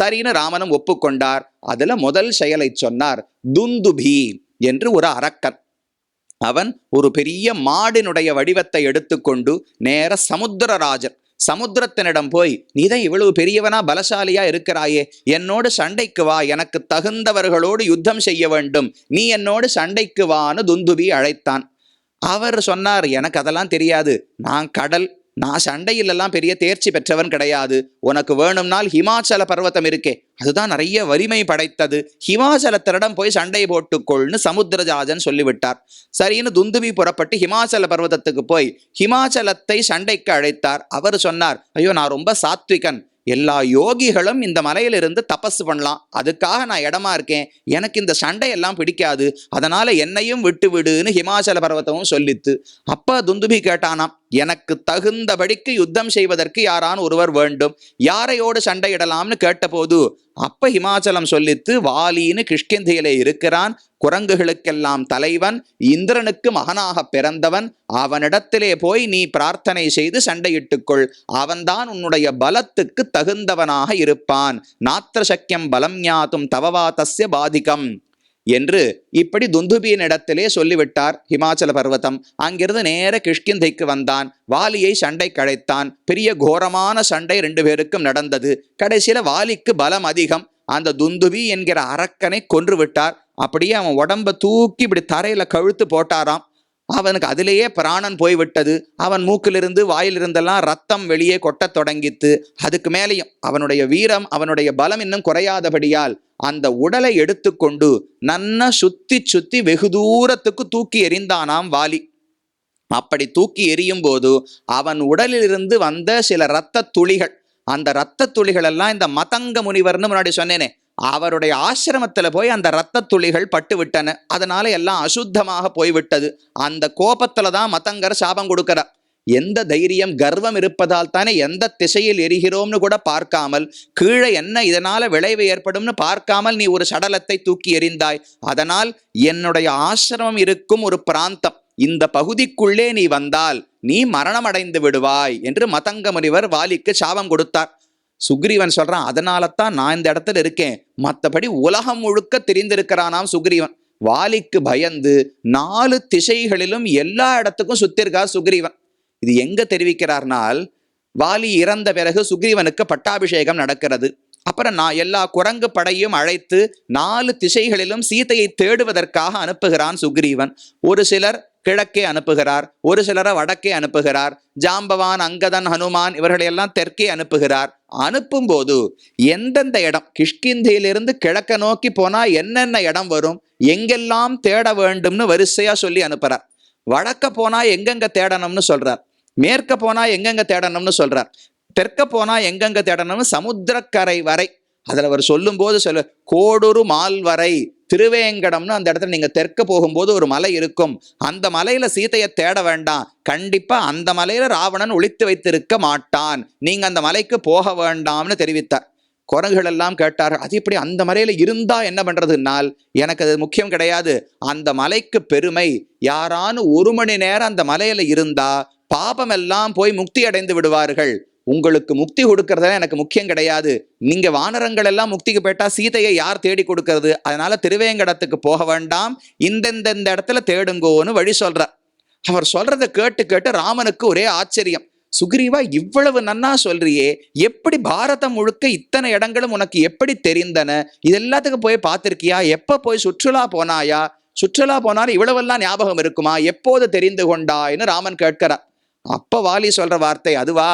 சரின்னு ராமனும் ஒப்புக்கொண்டார். அதுல முதல் செயலை சொன்னார் துந்துபி என்று ஒரு அரக்கன். அவன் ஒரு பெரிய மாடினுடைய வடிவத்தை எடுத்துக்கொண்டு நேர சமுத்திரராஜன் சமுத்திரத்தினிடம் போய் நீதான் இவ்வளவு பெரியவனா பலசாலியா இருக்கிறாயே என்னோடு சண்டைக்கு வா எனக்கு தகுந்தவர்களோடு யுத்தம் செய்ய வேண்டும். நீ என்னோடு சண்டைக்கு வான்னு துந்துபி அழைத்தான். அவர் சொன்னார் எனக்கு அதெல்லாம் தெரியாது. நான் கடல் நான் சண்டையிலெல்லாம் பெரிய தேர்ச்சி பெற்றவன் கிடையாது. உனக்கு வேணும்னால் ஹிமாச்சல பர்வதம் இருக்கே. அதுதான் நிறைய வலிமை படைத்தது. ஹிமாச்சலத்தினிடம் போய் சண்டை போட்டுக்கொள்னு சமுத்திரஜாஜன் சொல்லிவிட்டார். சரின்னு துந்துபி புறப்பட்டு ஹிமாச்சல பர்வதத்துக்கு போய் ஹிமாச்சலத்தை சண்டைக்கு அழைத்தார். அவர் சொன்னார் ஐயோ நான் ரொம்ப சாத்விகன். எல்லா யோகிகளும் இந்த மலையிலிருந்து தபஸ் பண்ணலாம். அதுக்காக நான் இடமா இருக்கேன். எனக்கு இந்த சண்டையெல்லாம் பிடிக்காது. அதனால என்னையும் விட்டு விடுன்னு ஹிமாச்சல பர்வதமும் சொல்லித்து. அப்ப துந்துபி கேட்டானாம் எனக்கு தகுந்தபடிக்கு யுத்தம் செய்வதற்கு யாரான் ஒருவர் வேண்டும்? யாரையோடு சண்டையிடலாம்னு கேட்டபோது அப்ப ஹிமாச்சலம் சொல்லித்து வாலின்னு கிஷ்கிந்தியிலே இருக்கிறான். குரங்குகளுக்கெல்லாம் தலைவன் இந்திரனுக்கு மகனாக பிறந்தவன். அவனிடத்திலே போய் நீ பிரார்த்தனை செய்து சண்டையிட்டுக்கொள். அவன்தான் உன்னுடைய பலத்துக்கு தகுந்தவனாக இருப்பான். நாத்திர சக்கியம் பலம் ஞாத்தும் தவவாதஸ்ய பாதிக்கம் பாதிகம். என்று இப்படி துந்துபியின் இடத்திலே சொல்லிவிட்டார் ஹிமாச்சல பர்வதம். அங்கிருந்து நேர கிஷ்கிந்தைக்கு வந்தான். வாலியை சண்டை கழைத்தான் பெரிய கோரமான சண்டை ரெண்டு பேருக்கும் நடந்தது. கடைசியில வாலிக்கு பலம் அதிகம். அந்த துந்துபி என்கிற அரக்கனை கொன்று விட்டார் அப்படியே அவன் உடம்ப தூக்கி இப்படி தரையில கழுத்து போட்டாராம். அவனுக்கு அதிலேயே பிராணன் போய்விட்டது. அவன் மூக்கிலிருந்து வாயிலிருந்தெல்லாம் ரத்தம் வெளியே கொட்டத் தொடங்கித்து அதுக்கு மேலேயும் அவனுடைய வீரம் அவனுடைய பலம் இன்னும் குறையாதபடியால் அந்த உடலை எடுத்துக்கொண்டு நன்ன சுத்தி சுத்தி வெகு தூரத்துக்கு தூக்கி எறிந்தானாம் வாலி. அப்படி தூக்கி எறியும் போது அவன் உடலிலிருந்து வந்த சில இரத்த துளிகள் அந்த இரத்த துளிகள் எல்லாம் இந்த மதங்க முனிவர்னு முன்னாடி சொன்னேனே அவருடைய ஆசிரமத்தில் போய் அந்த இரத்த துளிகள் பட்டு விட்டன. அதனால எல்லாம் அசுத்தமாக போய்விட்டது. அந்த கோபத்துல தான் மதங்கர் சாபம் கொடுக்கிறார். எந்த தைரியம் கர்வம் இருப்பதால் தானே எந்த திசையில் எரிகிறோம்னு கூட பார்க்காமல் கீழே என்ன இதனால விளைவு ஏற்படும்னு பார்க்காமல் நீ ஒரு சடலத்தை தூக்கி எறிந்தாய். அதனால் என்னுடைய ஆசிரமம் இருக்கும் ஒரு பிராந்தம். இந்த பகுதிக்குள்ளே நீ வந்தால் நீ மரணம் அடைந்து விடுவாய் என்று மதங்க முனிவர் வாலிக்கு சாபம் கொடுத்தார். சுக்ரீவன் சொல்றான் அதனால தான் நான் இந்த இடத்துல இருக்கேன். மற்றபடி உலகம் முழுக்க தெரிந்திருக்கிறானாம் சுக்ரீவன். வாலிக்கு பயந்து நாலு திசைகளிலும் எல்லா இடத்துக்கும் சுத்திருக்கா சுக்ரீவன். இது எங்க தெரிவிக்கிறார்னால் வாலி இறந்த பிறகு சுக்ரீவனுக்கு பட்டாபிஷேகம் நடக்கிறது. அப்புறம் நான் எல்லா குரங்கு படையும் அழைத்து நாலு திசைகளிலும் சீதையை தேடுவதற்காக அனுப்புகிறான் சுக்ரீவன். ஒரு சிலர் கிழக்கே அனுப்புகிறார் ஒரு சிலரை வடக்கே அனுப்புகிறார் ஜாம்பவான் அங்கதன் ஹனுமான் இவர்களையெல்லாம் தெற்கே அனுப்புகிறார். அனுப்பும் போது எந்தெந்த இடம்? கிஷ்கிந்தையிலிருந்து கிழக்க நோக்கி போனா என்னென்ன இடம் வரும்? எங்கெல்லாம் தேட வேண்டும்னு வரிசையா சொல்லி அனுப்புறார். வடக்க போனா எங்கெங்க தேடணும்னு சொல்றார். மேற்க போனா எங்கெங்க தேடணும்னு சொல்றார். தெற்க போனா எங்கெங்க தேடணும்னு சமுத்திரக்கரை வரை. அதில் அவர் சொல்லும்போது சொல்ல கோடுரு மால்வரை திருவேங்கடம்னு அந்த இடத்துல நீங்கள் தெற்க போகும்போது ஒரு மலை இருக்கும். அந்த மலையில் சீதையை தேட வேண்டாம். கண்டிப்பாக அந்த மலையில் ராவணன் ஒழித்து வைத்திருக்க மாட்டான். நீங்கள் அந்த மலைக்கு போக வேண்டாம்னு தெரிவித்தார். குரங்குகள் எல்லாம் கேட்டார் அது இப்படி அந்த மலையில் இருந்தா என்ன பண்ணுறதுனால் எனக்கு அது முக்கியம் கிடையாது. அந்த மலைக்கு பெருமை. யாரானு ஒரு மணி நேரம் அந்த மலையில் இருந்தா பாபம் எல்லாம் போய் முக்தி அடைந்து விடுவார்கள். உங்களுக்கு முக்தி கொடுக்கறதுல எனக்கு முக்கியம் கிடையாது. நீங்க வானரங்கள் எல்லாம் முக்திக்கு போயிட்டா சீதையை யார் தேடி கொடுக்கறது? அதனால திருவேங்கடத்துக்கு போக வேண்டாம். இந்தந்தந்த இடத்துல தேடுங்கோன்னு வழி சொல்றார் அவர் சொல்றதை கேட்டு கேட்டு ராமனுக்கு ஒரே ஆச்சரியம். சுக்ரீவா இவ்வளவு நன்னா சொல்றியே. எப்படி பாரதம் முழுக்க இத்தனை இடங்களும் உனக்கு எப்படி தெரிந்தன? இது எல்லாத்துக்கும் போய் பார்த்திருக்கியா? எப்ப போய் சுற்றுலா போனாயா? சுற்றுலா போனாலும் இவ்வளவெல்லாம் ஞாபகம் இருக்குமா? எப்போது தெரிந்து கொண்டாய்னு ராமன் கேட்கிறார். அப்ப வாலி சொல்ற வார்த்தை அதுவா?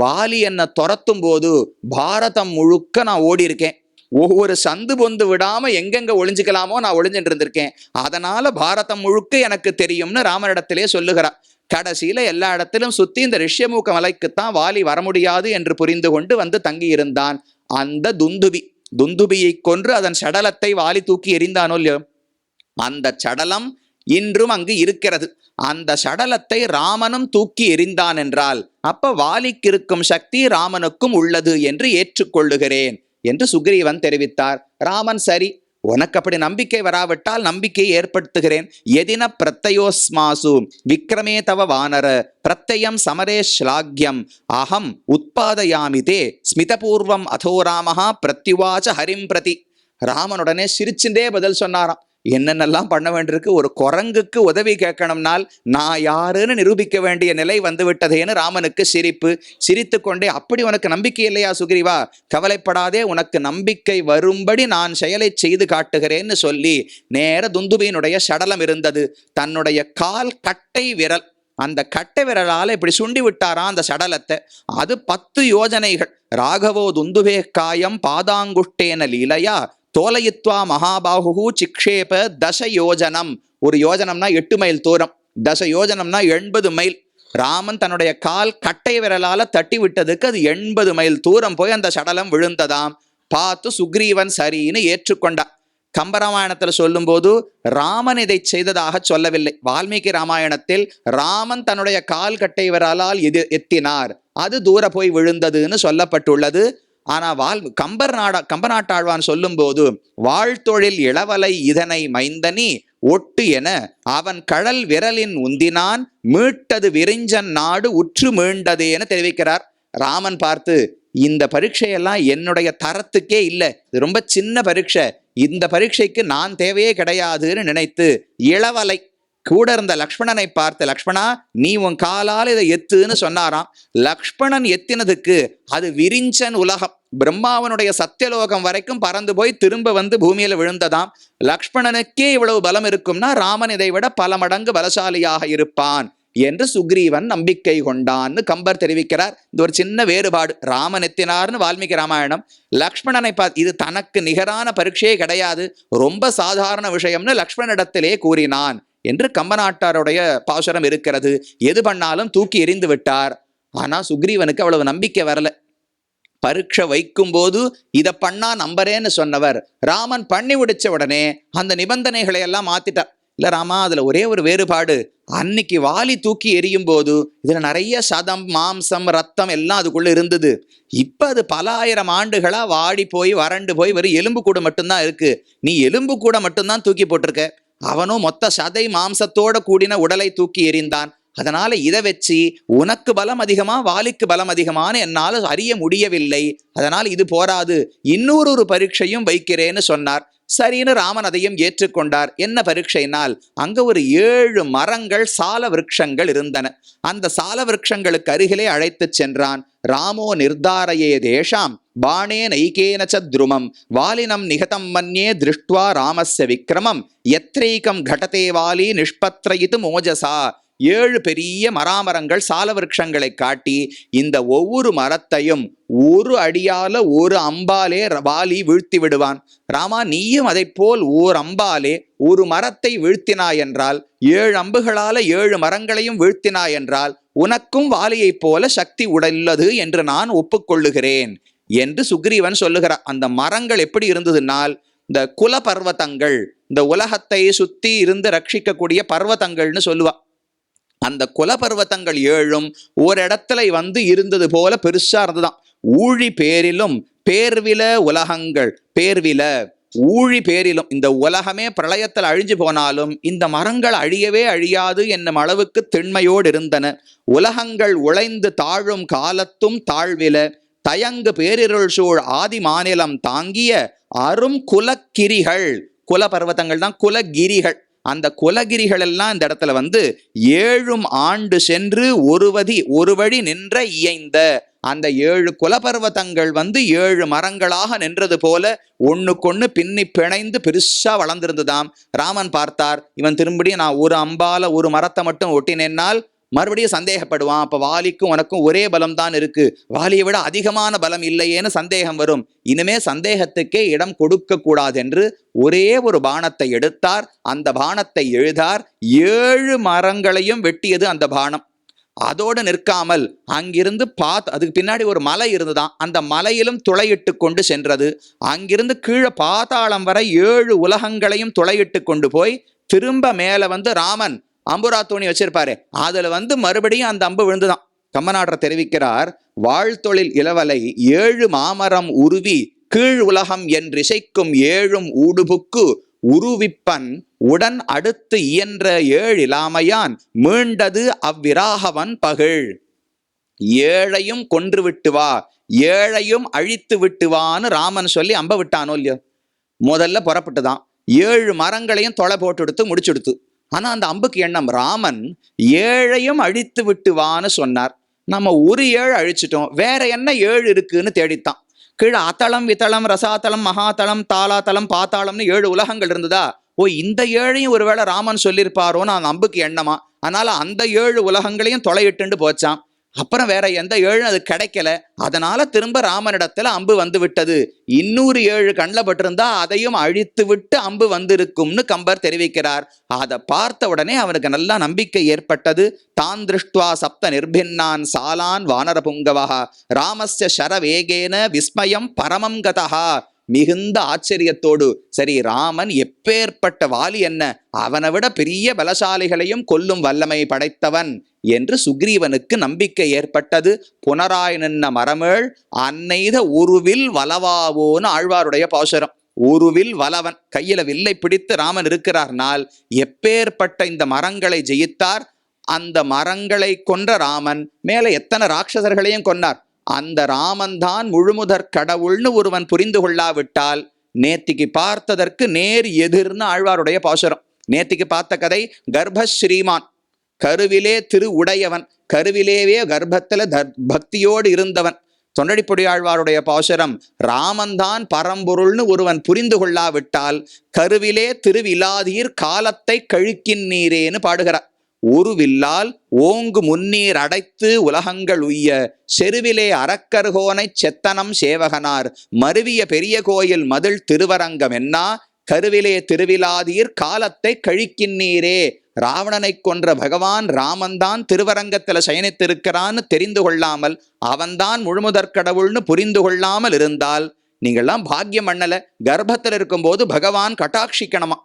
வாலி என்னை துரத்தும் போது பாரதம் முழுக்க நான் ஓடி இருக்கேன் ஒவ்வொரு சந்து பொந்து விடாம எங்கெங்க ஒளிஞ்சுக்கலாமோ நான் ஒளிஞ்சுட்டு இருந்திருக்கேன். அதனால பாரதம் முழுக்க எனக்கு தெரியும்னு ராமனிடத்திலே சொல்லுகிறார். கடைசியில எல்லா இடத்திலும் சுத்தி இந்த ரிஷ்யமூக்க மலைக்குத்தான் வாலி வர முடியாது என்று புரிந்து கொண்டு வந்து தங்கி இருந்தான் அந்த துந்துபி துந்துபியை கொன்று அதன் சடலத்தை வாலி தூக்கி எறிந்தானோ இல்லையோ? அந்த சடலம் இன்றும் அங்கு இருக்கிறது. அந்த சடலத்தை ராமனும் தூக்கி எறிந்தான் என்றால் அப்ப வாலிக்கு இருக்கும் சக்தி ராமனுக்கும் உள்ளது என்று ஏற்றுக்கொள்ளுகிறேன் என்று சுக்ரீவன் தெரிவித்தார். ராமன் சரி உனக்கு அப்படி நம்பிக்கை வராவிட்டால் நம்பிக்கையை ஏற்படுத்துகிறேன். எதின பிரத்தயோஸ்மாசு விக்ரமே தவ வானர பிரத்தயம் சமரே ஸ்லாக்யம் அகம் உத்பாதயாமிதே ஸ்மிதபூர்வம் அதோ ராமஹா பிரத்யுவாச்ச ஹரிம் பிரதி. ராமனுடனே சிரிச்சிந்தே பதில் சொன்னாராம். என்னென்னலாம் பண்ண வேண்டியிருக்கு? ஒரு குரங்குக்கு உதவி கேட்கணும்னால் நான் யாருன்னு நிரூபிக்க வேண்டிய நிலை வந்து விட்டதேன்னு ராமனுக்கு சிரிப்பு. சிரித்து கொண்டே அப்படி உனக்கு நம்பிக்கை இல்லையா சுக்ரீவா? கவலைப்படாதே உனக்கு நம்பிக்கை வரும்படி நான் செயலை செய்து காட்டுகிறேன்னு சொல்லி நேர துந்துபியினுடைய சடலம் இருந்தது. தன்னுடைய கால் கட்டை விரல் அந்த கட்டை விரலால் இப்படி சுண்டி விட்டாராம் அந்த சடலத்தை? அது பத்து யோஜனைகள். ராகவோ துந்துவே காயம் பாதாங்குஷ்டேன லீலையா? தோலயித்வா மகாபாகு சிக்ஷேப தச யோஜனம் ஒரு யோஜனம்னா எட்டு மைல் தூரம். தச யோஜனம்னா எண்பது மைல். ராமன் தன்னுடைய கால் கட்டை விரலால தட்டி விட்டதுக்கு அது எண்பது மைல் தூரம் போய் அந்த சடலம் விழுந்ததாம். பார்த்து சுக்ரீவன் சரின்னு ஏற்றுக்கொண்டான் கம்பராமாயணத்துல சொல்லும்போது ராமன் இதை செய்ததாக சொல்லவில்லை. வால்மீகி ராமாயணத்தில் ராமன் தன்னுடைய கால் கட்டை விரலால் எது எத்தினார். அது தூர போய் விழுந்ததுன்னு சொல்லப்பட்டுள்ளது. ஆனால் வால் கம்பர் நாடா கம்பநாட்டாழ்வான் சொல்லும்போது வாழ்த்தொழில் இளவலை இதனை மைந்தனி ஒட்டு என அவன் கடல் விரலின் உந்தினான் மீட்டது விரிஞ்சன் நாடு உற்று மீண்டதேன்னு தெரிவிக்கிறார். ராமன் பார்த்து இந்த பரீட்சையெல்லாம் என்னுடைய தரத்துக்கே இல்லை. இது ரொம்ப சின்ன பரீட்சை. இந்த பரீட்சைக்கு நான் தேவையே கிடையாதுன்னு நினைத்து இளவலை கூட இருந்த லக்ஷ்மணனை பார்த்து லக்ஷ்மணா நீ உன் காலால் இதை எத்துன்னு சொன்னாராம். லக்ஷ்மணன் எத்தினதுக்கு அது விரிஞ்சன் உலகம். பிரம்மாவனுடைய சத்தியலோகம் வரைக்கும் பறந்து போய் திரும்ப வந்து பூமியில விழுந்ததாம். லக்ஷ்மணனுக்கே இவ்வளவு பலம் இருக்கும்னா ராமன் இதை விட பல மடங்கு பலசாலியாக இருப்பான் என்று சுக்ரீவன் நம்பிக்கை கொண்டான்னு கம்பர் தெரிவிக்கிறார். இது ஒரு சின்ன வேறுபாடு. ராமன் எத்தினார்னு வால்மீகி ராமாயணம். லக்ஷ்மணனை பார்த்து இது தனக்கு நிகரான பரீட்சையே கிடையாது. ரொம்ப சாதாரண விஷயம்னு லக்ஷ்மணிடத்திலே கூறினான் என்று கம்பநாட்டாருடைய பாசுரம் இருக்கிறது. எது பண்ணாலும் தூக்கி எறிந்து விட்டார். ஆனா சுக்ரீவனுக்கு அவ்வளவு நம்பிக்கை வரல. பரீட்சை வைக்கும்போது இதை பண்ணா நம்பரேன்னு சொன்னவர். ராமன் பண்ணி முடிச்ச உடனே அந்த நிபந்தனைகளை எல்லாம் மாத்திட்டார். இல்லை ராமா அதில் ஒரே ஒரு வேறுபாடு. அன்னைக்கு வாலி தூக்கி எரியும் போது இதில் நிறைய சதம் மாம்சம் ரத்தம் எல்லாம் அதுக்குள்ளே இருந்தது. இப்போ அது பல ஆயிரம் ஆண்டுகளாக வாடி போய் வறண்டு போய் வெறும் எலும்பு கூட மட்டும்தான் இருக்கு. நீ எலும்பு கூட மட்டும்தான் தூக்கி போட்டிருக்க. அவனும் மொத்த சதை மாம்சத்தோட கூடின உடலை தூக்கி எறிந்தான். அதனால இதை வச்சு உனக்கு பலம் அதிகமா வாலிக்கு பலம் அதிகமான்னு என்னால் அறிய முடியவில்லை. அதனால் இது போராது. இன்னொரு ஒரு பரீட்சையும் வைக்கிறேன்னு சொன்னார். சரின்னு ராமன் அதையும் ஏற்றுக்கொண்டார். என்ன பரீட்சைனால்? அங்க ஒரு ஏழு மரங்கள் சால விருட்சங்கள் இருந்தன. அந்த சால விருட்சங்களுக்கு அருகிலே அழைத்துச் சென்றான். ராமோ நிர்தாரையே தேஷாம் பாணே நைகேன ச துருமம் வாலினம் நிகதம் மன்யே திருஷ்டுவா ராமஸ்ய விக்ரமம் எத்ரைக்கம் கடதே வாலி நிஷ்பத்ரயித்து மோஜசா ஏழு பெரிய மராமரங்கள் சால விரட்சங்களை காட்டி இந்த ஒவ்வொரு மரத்தையும் ஒரு அடியால ஒரு அம்பாலே ர- வாலி வீழ்த்தி விடுவான். ராமா நீயும் அதைப் போல் ஓர் அம்பாலே ஒரு மரத்தை வீழ்த்தினாய் என்றால் ஏழு அம்புகளால ஏழு மரங்களையும் வீழ்த்தினாய் என்றால் உனக்கும் வாலியைப் போல சக்தி உடல்லது என்று நான் ஒப்புக்கொள்ளுகிறேன் என்று சுக்ரீவன் சொல்லுகிறார். அந்த மரங்கள் எப்படி இருந்ததுனால் இந்த குல பர்வதங்கள் இந்த உலகத்தை சுத்தி இருந்து ரட்சிக்கக்கூடிய பர்வதங்கள்னு சொல்லுவா. அந்த குலபர்வத்தங்கள் ஏழும் ஒரு இடத்துல வந்து இருந்தது போல பெருசா இருந்ததுதான் ஊழி பேரிலும் பேர்வில உலகங்கள் பேர்வில ஊழி பேரிலும் இந்த உலகமே பிரளயத்தில் அழிஞ்சு போனாலும் இந்த மரங்கள் அழியவே அழியாது என்னும் அளவுக்கு திண்மையோடு இருந்தன. உலகங்கள் உழைந்து தாழும் காலத்தும் தாழ்வில தயங்கு பேரிருள் சூழ் ஆதி மாநிலம் தாங்கிய அரும் குலக்கிரிகள் குல பர்வதங்கள் தான் குலகிரிகள். அந்த குலகிரிகள் எல்லாம் இந்த இடத்துல வந்து ஏழும் ஆண்டு சென்று ஒருவதி ஒரு வழி நின்ற இயைந்த. அந்த ஏழு குலபர்வதங்கள் வந்து ஏழு மரங்களாக நின்றது போல ஒண்ணுக்கொண்ணு பின்னி பிணைந்து பெருசா வளர்ந்திருந்ததாம். ராமன் பார்த்தார் இவன் திரும்படியும் நான் ஒரு அம்பால ஒரு மரத்தை மட்டும் ஒட்டினேன்னால் மறுபடியும் சந்தேகப்படுவான். அப்போ வாலிக்கும் உனக்கும் ஒரே பலம் தான் இருக்கு. வாலியை விட அதிகமான பலம் இல்லையேன்னு சந்தேகம் வரும். இனிமே சந்தேகத்துக்கே இடம் கொடுக்க கூடாது என்று ஒரே ஒரு பானத்தை எடுத்தார். அந்த பானத்தை எழுதார். ஏழு மரங்களையும் வெட்டியது அந்த பானம். அதோடு நிற்காமல் அங்கிருந்து பார்த்து அதுக்கு பின்னாடி ஒரு மலை இருந்துதான். அந்த மலையிலும் துளையிட்டு கொண்டு சென்றது. அங்கிருந்து கீழே பாதாளம் வரை ஏழு உலகங்களையும் துளையிட்டு கொண்டு போய் திரும்ப மேலே வந்து ராமன் அம்புரா தோணி வச்சிருப்பாரு. அதுல வந்து மறுபடியும் அந்த அம்பு விழுந்துதான். கம்மநாடர் தெரிவிக்கிறார் வாழ்த்தொழில் இளவலை ஏழு மாமரம் உருவி கீழ் உலகம் என்றிசைக்கும் ஏழும் ஊடுபுக்கு உருவிப்பன் உடன் அடுத்து இயன்ற ஏழிலாமையான் மீண்டது அவ்விராகவன் பகிழ் ஏழையும் கொன்று விட்டு வா ஏழையும் அழித்து விட்டு வான்னு ராமன் சொல்லி அம்ப விட்டானோ இல்லையோ? முதல்ல புறப்பட்டுதான். ஏழு மரங்களையும் தொலை போட்டு எடுத்து முடிச்சுடுத்து. ஆனால் அந்த அம்புக்கு எண்ணம் ராமன் ஏழையும் அழித்து விட்டுவான்னு சொன்னார். நம்ம ஒரு ஏழு அழிச்சிட்டோம். வேற என்ன ஏழு இருக்குன்னு தேடித்தான். கீழே அத்தளம் வித்தளம் ரசாத்தளம் மகாத்தளம் தாளாத்தளம் பாத்தாளம்னு ஏழு உலகங்கள் இருந்ததா? ஓ இந்த ஏழையும் ஒருவேளை ராமன் சொல்லியிருப்பாரோன்னு அந்த அம்புக்கு எண்ணமா? அதனால அந்த ஏழு உலகங்களையும் தொலையிட்டுண்டு போச்சான் அப்புறம் வேற எந்த ஏழும் அது கிடைக்கல. அதனால திரும்ப ராமனிடத்துல அம்பு வந்து விட்டது இன்னொரு ஏழு கண்ணில் பட்டிருந்தா அதையும் அழித்து விட்டு அம்பு வந்திருக்கும்னு கம்பர் தெரிவிக்கிறார். அதை பார்த்த உடனே அவனுக்கு நல்லா நம்பிக்கை ஏற்பட்டது. தான் திருஷ்டுவா சப்த நிர்பின்னான் சாலான் வானர புங்கவா ராமஸ்ய சரவேகேன விஸ்மயம் பரமம் கதகா மிகுந்த ஆச்சரியத்தோடு சரி ராமன் எப்பேற்பட்ட வாலி என்ன? அவனை விட பெரிய பலசாலிகளையும் கொல்லும் வல்லமை படைத்தவன் என்று சுக்ரீவனுக்கு நம்பிக்கை ஏற்பட்டது. புனராய் நின்ன மரமேள் அன்னைத உருவில் வலவாவோன்னு ஆழ்வாருடைய பாசுரம். உருவில் வலவன். கையில வில்லை பிடித்து ராமன் இருக்கிறார்னால் எப்பேற்பட்ட இந்த மரங்களை ஜெயித்தார். அந்த மரங்களை கொன்ற ராமன் மேல எத்தனை ராட்சசர்களையும் கொன்னார். அந்த ராமன்தான் முழுமுதற் கடவுள்னு ஒருவன் புரிந்து கொள்ளாவிட்டால் நேத்திக்கு பார்த்ததற்கு நேர் எதிர்னு ஆழ்வாருடைய பாசுரம். நேத்திக்கு பார்த்த கதை கர்ப்பஸ்ரீமான். கருவிலே திரு உடையவன். கருவிலேவே கர்ப்பத்தில் தர் பக்தியோடு இருந்தவன். தொண்டடிப்பொடி ஆழ்வாருடைய பாசுரம் ராமன்தான் பரம்பொருள்னு ஒருவன் புரிந்து கொள்ளாவிட்டால் கருவிலே திருவிலாதீர் காலத்தை கழுக்கின்னீரேன்னு பாடுகிறார். உருவில்லால் ஓங்கு முன்னீர் அடைத்து உலகங்கள் உய்ய. செருவிலே அறக்கருகோனைச் செத்தனம் சேவகனார். மருவிய பெரிய கோயில் மதில் திருவரங்கம் என்னா? கருவிலே திருவிலாதீர் காலத்தை கழிக்கின்றீரே ராவணனை கொன்ற பகவான் ராமன்தான் திருவரங்கத்துல சயனித்திருக்கிறான்னு தெரிந்து கொள்ளாமல் அவன்தான் முழுமுதற் கடவுள்னு புரிந்து கொள்ளாமல் இருந்தால் நீங்கள்லாம் பாக்கியம் பண்ணல. கர்ப்பத்தில் இருக்கும்போது பகவான் கட்டாட்சிக்கணுமா?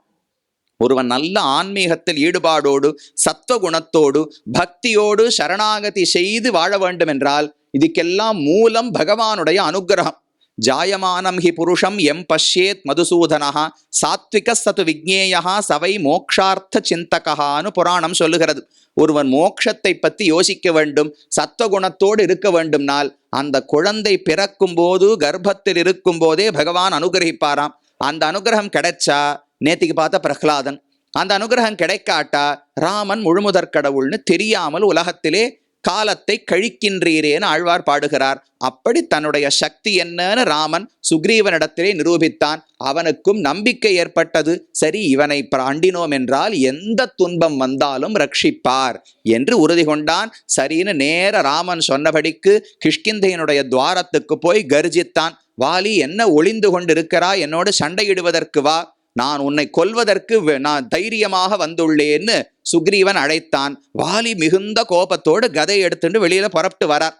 ஒருவன் நல்ல ஆன்மீகத்தில் ஈடுபாடோடு சத்துவகுணத்தோடு பக்தியோடு சரணாகதி செய்து வாழ வேண்டும் என்றால் இதுக்கெல்லாம் மூலம் பகவானுடைய அனுக்கிரகம் ஜாயமானம் ஹி புருஷம் எம் பஷ்யேத் மதுசூதனஹா சாத்விக சத்து விக்னேயா சவை மோக்ஷார்த்த சிந்தகான்னு புராணம் சொல்லுகிறது. ஒருவன் மோக்ஷத்தை பத்தி யோசிக்க வேண்டும் சத்துவகுணத்தோடு இருக்க வேண்டும்னால் அந்த குழந்தை பிறக்கும் போது கர்ப்பத்தில் இருக்கும் போதே பகவான் அனுகிரகிப்பாராம். அந்த அனுகிரகம் கிடைச்சா நேத்திக்கு பார்த்த பிரகலாதன் அந்த அனுகிரகம் கிடைக்காட்டா ராமன் முழுமுதற் கடவுள்னு தெரியாமல் உலகத்திலே காலத்தை கழிக்கின்றீரேன்னு ஆழ்வார் பாடுகிறார். அப்படி தன்னுடைய சக்தி என்னன்னு ராமன் சுக்ரீவனிடத்திலே நிரூபித்தான். அவனுக்கும் நம்பிக்கை ஏற்பட்டது. சரி இவனை அண்டினோம் என்றால் எந்த துன்பம் வந்தாலும் ரட்சிப்பார் என்று உறுதி கொண்டான். சரின்னு நேர ராமன் சொன்னபடிக்கு கிஷ்கிந்தையனுடைய துவாரத்துக்கு போய் கர்ஜித்தான் வாலி என்ன ஒளிந்து கொண்டிருக்கிறா என்னோடு சண்டையிடுவதற்கு வா. நான் உன்னை கொல்வதற்கு நான் தைரியமாக வந்துள்ளேன்னு சுக்ரீவன் அழைத்தான். வாலி மிகுந்த கோபத்தோடு கதை எடுத்துட்டு வெளியில புறப்பட்டு வரார்.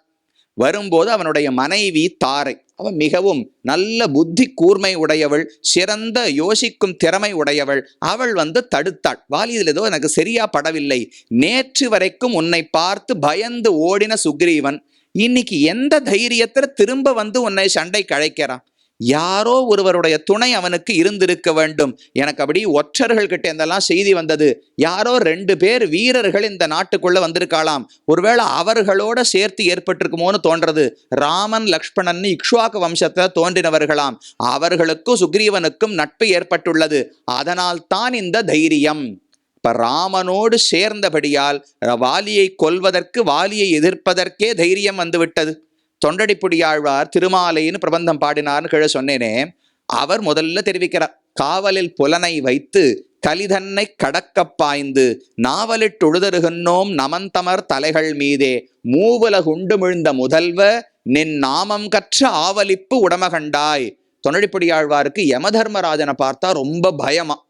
வரும்போது அவனுடைய மனைவி தாரை. அவன் மிகவும் நல்ல புத்தி கூர்மை உடையவள் சிறந்த யோசிக்கும் திறமை உடையவள். அவள் வந்து தடுத்தாள். வாலி இதில் ஏதோ எனக்கு சரியா படவில்லை. நேற்று வரைக்கும் உன்னை பார்த்து பயந்து ஓடின சுக்ரீவன் இன்னைக்கு எந்த தைரியத்தில் திரும்ப வந்து உன்னை சண்டை கழைக்கிறான் யாரோ ஒருவருடைய துணை அவனுக்கு இருந்திருக்க வேண்டும். எனக்கு அப்படி ஒற்றர்கள் கிட்ட இருந்தெல்லாம் செய்தி வந்தது. யாரோ ரெண்டு பேர் வீரர்கள் இந்த நாட்டுக்குள்ள வந்திருக்கலாம் ஒருவேளை அவர்களோட சேர்த்து ஏற்பட்டிருக்குமோன்னு தோன்றது. ராமன் லக்ஷ்மணன் இக்ஷுவாக்கு வம்சத்தை தோன்றினவர்களாம். அவர்களுக்கும் சுக்ரீவனுக்கும் நட்பு ஏற்பட்டுள்ளது. அதனால் தான் இந்த தைரியம். இப்ப ராமனோடு சேர்ந்தபடியால் வாலியை கொல்வதற்கு வாலியை எதிர்ப்பதற்கே தைரியம் வந்துவிட்டது. தொண்டடிப்புடியாழ்வார் திருமாலைன்னு பிரபந்தம் பாடினார்னு கீழே சொன்னேனே அவர் முதல்ல தெரிவிக்கிறார் காவலில் புலனை வைத்து கலிதன்னை கடக்கப் பாய்ந்து நாவலிட்டுழுதருகின்றோம் நமந்தமர் தலைகள் மீதே மூவுலகுண்டு மிழ்ந்த முதல்வ நின் நாமம் கற்ற ஆவலிப்பு உடமகண்டாய். தொண்டடிப்புடியாழ்வாருக்கு யமதர்மராஜனை பார்த்தா ரொம்ப பயமா.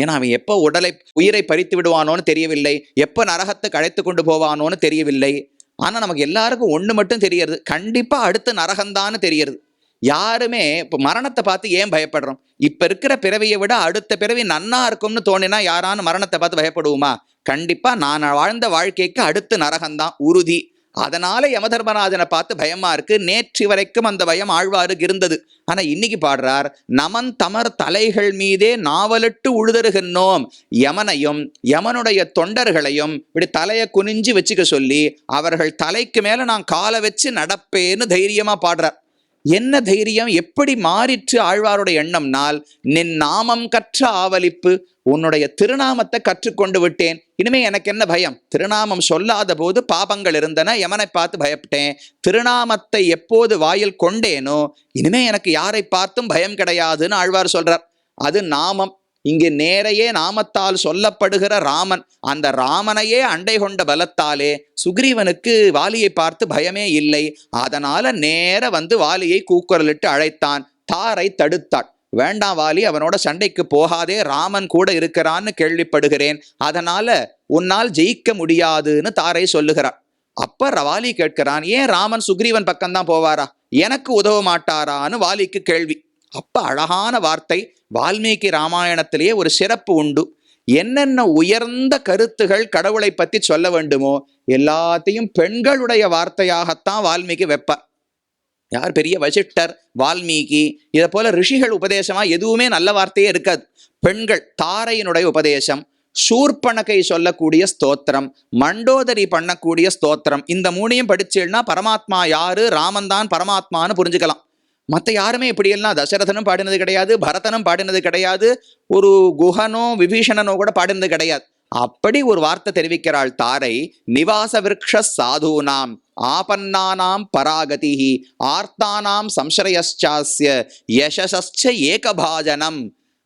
ஏன்னா அவன் எப்போ உடலை உயிரை பறித்து விடுவானோன்னு தெரியவில்லை எப்போ நரகத்தை கழைத்து கொண்டு போவானோன்னு தெரியவில்லை. ஆனால் நமக்கு எல்லாருக்கும் ஒன்று மட்டும் தெரியறது. கண்டிப்பாக அடுத்த நரகந்தான்னு தெரியறது. யாருமே இப்போ மரணத்தை பார்த்து ஏன் பயப்படுறோம்? இப்போ இருக்கிற பிறவியை விட அடுத்த பிறவி நன்னா இருக்கும்னு தோணினா யாரானு மரணத்தை பார்த்து பயப்படுவோமா? கண்டிப்பாக நான் வாழ்ந்த வாழ்க்கைக்கு அடுத்து நரகம்தான் உறுதி. அதனால யமதர்மராஜனை பார்த்து பயமா இருக்கு. நேற்று வரைக்கும் அந்த பயம் ஆழ்வாருக்கு இருந்தது. ஆனா இன்னைக்கு பாடுறார் நமன் தமர் தலைகள் மீதே நாவலிட்டு உழுதருகின்றோம். யமனையும் யமனுடைய தொண்டர்களையும் இப்படி தலையை குனிஞ்சு வச்சுக்க சொல்லி அவர்கள் தலைக்கு மேல நான் காலை வச்சு நடப்பேன்னு தைரியமா பாடுறார். என்ன தைரியம்? எப்படி மாறிற்று ஆழ்வாருடைய எண்ணம்னால் நின் நாமம் கற்ற ஆவலிப்பு உன்னுடைய திருநாமத்தை கற்றுக்கொண்டு விட்டேன். இனிமே எனக்கு என்ன பயம்? திருநாமம் சொல்லாத போது பாபங்கள் இருந்தன. யமனை பார்த்து பயப்பட்டேன். திருநாமத்தை எப்போது வாயில் கொண்டேனோ இனிமே எனக்கு யாரை பார்த்தும் பயம் கிடையாதுன்னு ஆழ்வார் சொல்றார். அது நாமம். இங்கு நேரையே நாமத்தால் சொல்லப்படுகிற ராமன் அந்த ராமனையே அண்டை கொண்ட பலத்தாலே சுக்ரீவனுக்கு வாலியை பார்த்து பயமே இல்லை. அதனால நேர வந்து வாலியை கூக்குரலிட்டு அழைத்தான். தாரை தடுத்தாள். வேண்டாம் வாலி அவனோட சண்டைக்கு போகாதே ராமன் கூட இருக்கிறான்னு கேள்விப்படுகிறேன். அதனால உன்னால் ஜெயிக்க முடியாதுன்னு தாரை சொல்லுகிறான் அப்ப ரவாலி கேட்கிறான் ஏன் ராமன் சுக்ரீவன் பக்கம்தான் போவாரா? எனக்கு உதவ மாட்டாரான்னு வாலிக்கு கேள்வி. அப்ப அழகான வார்த்தை. வால்மீகி ராமாயணத்திலேயே ஒரு சிறப்பு உண்டு. என்னென்ன உயர்ந்த கருத்துகள் கடவுளை பத்தி சொல்ல வேண்டுமோ எல்லாத்தையும் பெண்களுடைய வார்த்தையாகத்தான் வால்மீகி வைப்பார். யார் பெரிய வசிஷ்டர் வால்மீகி இதை போல ரிஷிகள் உபதேசமா எதுவுமே நல்ல வார்த்தையே இருக்காது. பெண்கள் தாரையினுடைய உபதேசம் சூர்பணக்கை சொல்லக்கூடிய ஸ்தோத்திரம் மண்டோதரி பண்ணக்கூடிய ஸ்தோத்திரம் இந்த மூணையும் படிச்சேன்னா பரமாத்மா யாரு ராமன் தான் பரமாத்மான்னு புரிஞ்சுக்கலாம். மற்ற யாருமே இப்படியெல்லாம் தசரதனும் பாடினது கிடையாது பரதனும் பாடினது கிடையாது ஒரு குஹனோ விபீஷணனோ கூட பாடினது கிடையாது. அப்படி ஒரு வார்த்தை தெரிவிக்கிறாள் தாரை நிவாச விரக்ஷ சாதூனாம் ஆபன்னானாம் பராகதிஹி ஆர்த்தானாம் சம்சரயச்சாஸ்ய யசசஸ்ச ஏகபாஜனம்.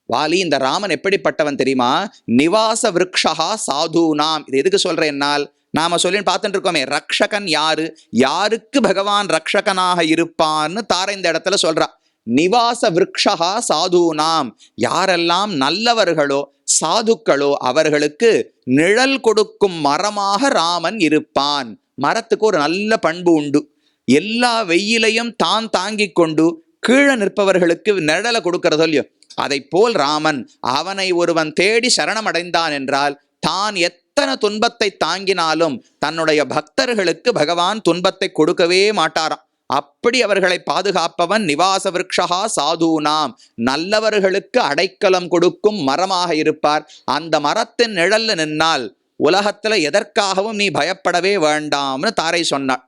வாலி இந்த ராமன் எப்படிப்பட்டவன் தெரியுமா? நிவாச விரக்ஷா சாதூனாம். இது எதுக்கு சொல்றேன்னால் நாம சொல்லி பார்த்துட்டு இருக்கோமே ரக்ஷகன் யாரு? யாருக்கு பகவான் ரக்ஷகனாக இருப்பான்னு தார இந்த இடத்துல சொல்றா. நிவாச விரக்ஷா சாதுனாம். யாரெல்லாம் நல்லவர்களோ சாதுக்களோ அவர்களுக்கு நிழல் கொடுக்கும் மரமாக ராமன் இருப்பான். மரத்துக்கு ஒரு நல்ல பண்பு உண்டு. எல்லா வெயிலையும் தான் தாங்கிக் கொண்டு கீழே நிற்பவர்களுக்கு நிழலை கொடுக்கறதோ இல்லையோ? அதை போல் ராமன் அவனை ஒருவன் தேடி சரணமடைந்தான் என்றால் தான் எத் எத்தனை துன்பத்தை தாங்கினாலும் தன்னுடைய பக்தர்களுக்கு பகவான் துன்பத்தை கொடுக்கவே மாட்டாராம். அப்படி அவர்களை பாதுகாப்பவன் நிவாச விரக்ஷா சாதுனாம். நல்லவர்களுக்கு அடைக்கலம் கொடுக்கும் மரமாக இருப்பார். அந்த மரத்தின் நிழல்ல நின்னால் உலகத்துல எதற்காகவும் நீ பயப்படவே வேண்டாம்னு தாரை சொன்னாள்.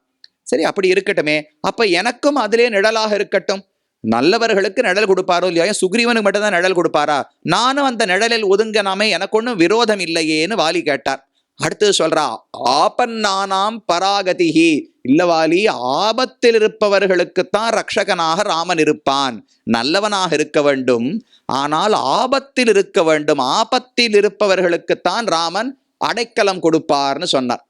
சரி அப்படி இருக்கட்டுமே. அப்ப எனக்கும் அதிலே நிழலாக இருக்கட்டும். நல்லவர்களுக்கு நிழல் கொடுப்பாரோ இல்லையா? சுக்ரீவனுக்கு மட்டும்தான் நிழல் கொடுப்பாரா? நானும் அந்த நிழலில் ஒதுங்கனாமே எனக்கு ஒன்றும் விரோதம் இல்லையேன்னு வாலி கேட்டார். அடுத்தது சொல்றா ஆபன்னானாம் பராகதிகி இல்ல வாலி ஆபத்தில் இருப்பவர்களுக்குத்தான் ரக்ஷகனாக ராமன் இருப்பான். நல்லவனாக இருக்க வேண்டும். ஆனால் ஆபத்தில் இருக்க வேண்டும். ஆபத்தில் இருப்பவர்களுக்குத்தான் ராமன் அடைக்கலம் கொடுப்பார்னு சொன்னார்.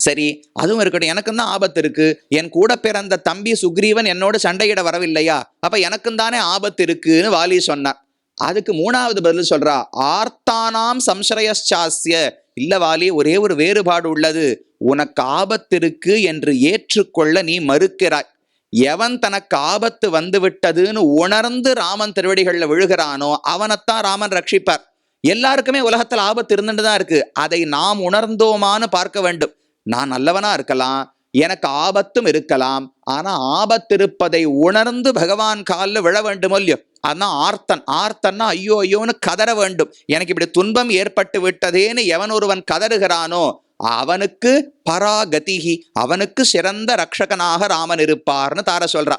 சரி அதுவும் இருக்கட்டும். எனக்கும் தான் ஆபத்து இருக்கு. என் கூட பிறந்த தம்பி சுக்ரீவன் என்னோட சண்டையிட வரவில்லையா? அப்ப எனக்கும் தானே ஆபத்து இருக்குன்னு வாலி சொன்னார். அதுக்கு மூணாவது பதில் சொல்றா ஆர்த்தானாம் சம்சரயச்சாஸ்ய இல்ல வாலி ஒரே ஒரு வேறுபாடு உள்ளது. உனக்கு ஆபத்து இருக்கு என்று ஏற்றுக்கொள்ள நீ மறுக்கிறாய். எவன் தனக்கு ஆபத்து வந்து விட்டதுன்னு உணர்ந்து ராமன் திருவடிகள்ல விழுகிறானோ அவனைத்தான் ராமன் ரட்சிப்பார். எல்லாருக்குமே உலகத்துல ஆபத்து இருந்துட்டு தான் இருக்கு. அதை நாம் உணர்ந்தோமான்னு பார்க்க வேண்டும். நான் நல்லவனா இருக்கலாம் எனக்கு ஆபத்தும் இருக்கலாம் ஆனா ஆபத்து இருப்பதை உணர்ந்து பகவான் காலில் விழ வேண்டும் இல்லையோ? அதான் ஆர்த்தன். ஆர்த்தன்னா ஐயோ ஐயோன்னு கதற வேண்டும். எனக்கு இப்படி துன்பம் ஏற்பட்டு விட்டதேன்னு எவன் ஒருவன் கதறுகிறானோ அவனுக்கு பராகதிகி அவனுக்கு சிறந்த ரக்ஷகனாக ராமன் இருப்பார்னு தார சொல்றா.